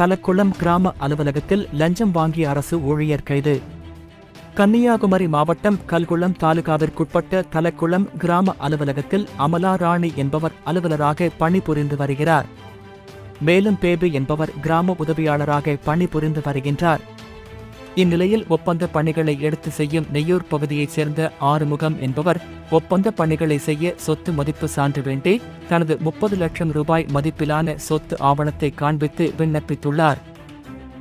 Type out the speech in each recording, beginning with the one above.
தலக்குளம் கிராம அலுவலகத்தில் லஞ்சம் வாங்கிய அரசு ஊழியர் கைது. கன்னியாகுமரி மாவட்டம் கல்குளம் தாலுகாவிற்குட்பட்ட தலக்குளம் கிராம அலுவலகத்தில் அமலா ராணி என்பவர் அலுவலராக பணிபுரிந்து வருகிறார். மேலும் பேபி என்பவர் கிராம உதவியாளராக பணிபுரிந்து வருகின்றார். இந்நிலையில் ஒப்பந்த பணிகளை எடுத்து செய்யும் நெய்யூர் பகுதியைச் சேர்ந்த ஆறுமுகம் என்பவர் ஒப்பந்த பணிகளை செய்ய சொத்து மதிப்பு சான்று வேண்டி தனது முப்பது லட்சம் ரூபாய் மதிப்பிலான சொத்து ஆவணத்தை காண்பித்து விண்ணப்பித்துள்ளார்.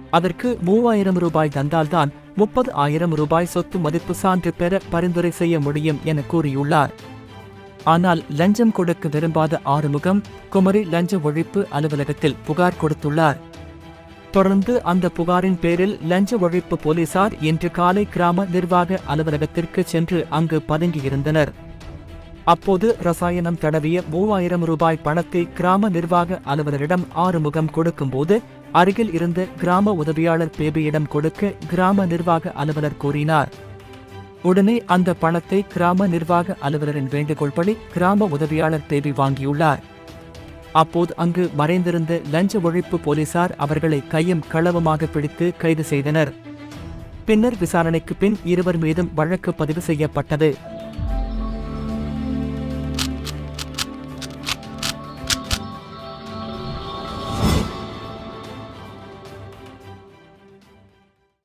அதற்கு மூவாயிரம் ரூபாய் தந்தால்தான் முப்பது ஆயிரம் ரூபாய் சொத்து மதிப்பு சான்று பெற பரிந்துரை செய்ய முடியும் என கூறியுள்ளார். ஆனால் லஞ்சம் கொடுக்க விரும்பாத ஆறுமுகம் குமரி லஞ்ச ஒழிப்பு அலுவலகத்தில் புகார் கொடுத்துள்ளார். தொடர்ந்து அந்த புகாரின் பேரில் லஞ்ச ஒழிப்பு போலீசார் இன்று காலை கிராம நிர்வாக அலுவலகத்திற்கு சென்று அங்கு பதுங்கியிருந்தனர். அப்போது ரசாயனம் தடவிய மூவாயிரம் ரூபாய் பணத்தை கிராம நிர்வாக அலுவலரிடம் ஆறுமுகம் கொடுக்கும்போது அருகில் இருந்த கிராம உதவியாளர் பேபியிடம் கொடுக்க கிராம நிர்வாக அலுவலர் கூறினார். உடனே அந்த பணத்தை கிராம நிர்வாக அலுவலரின் வேண்டுகோள்படி கிராம உதவியாளர் தேவி வாங்கியுள்ளார். அப்போது அங்கு மறைந்திருந்த லஞ்ச ஒழிப்பு போலீசார் அவர்களை கையும் களவுமாக பிடித்து கைது செய்தனர். பின்னர் விசாரணைக்கு பின் இருவர் மீதும் வழக்கு பதிவு செய்யப்பட்டது.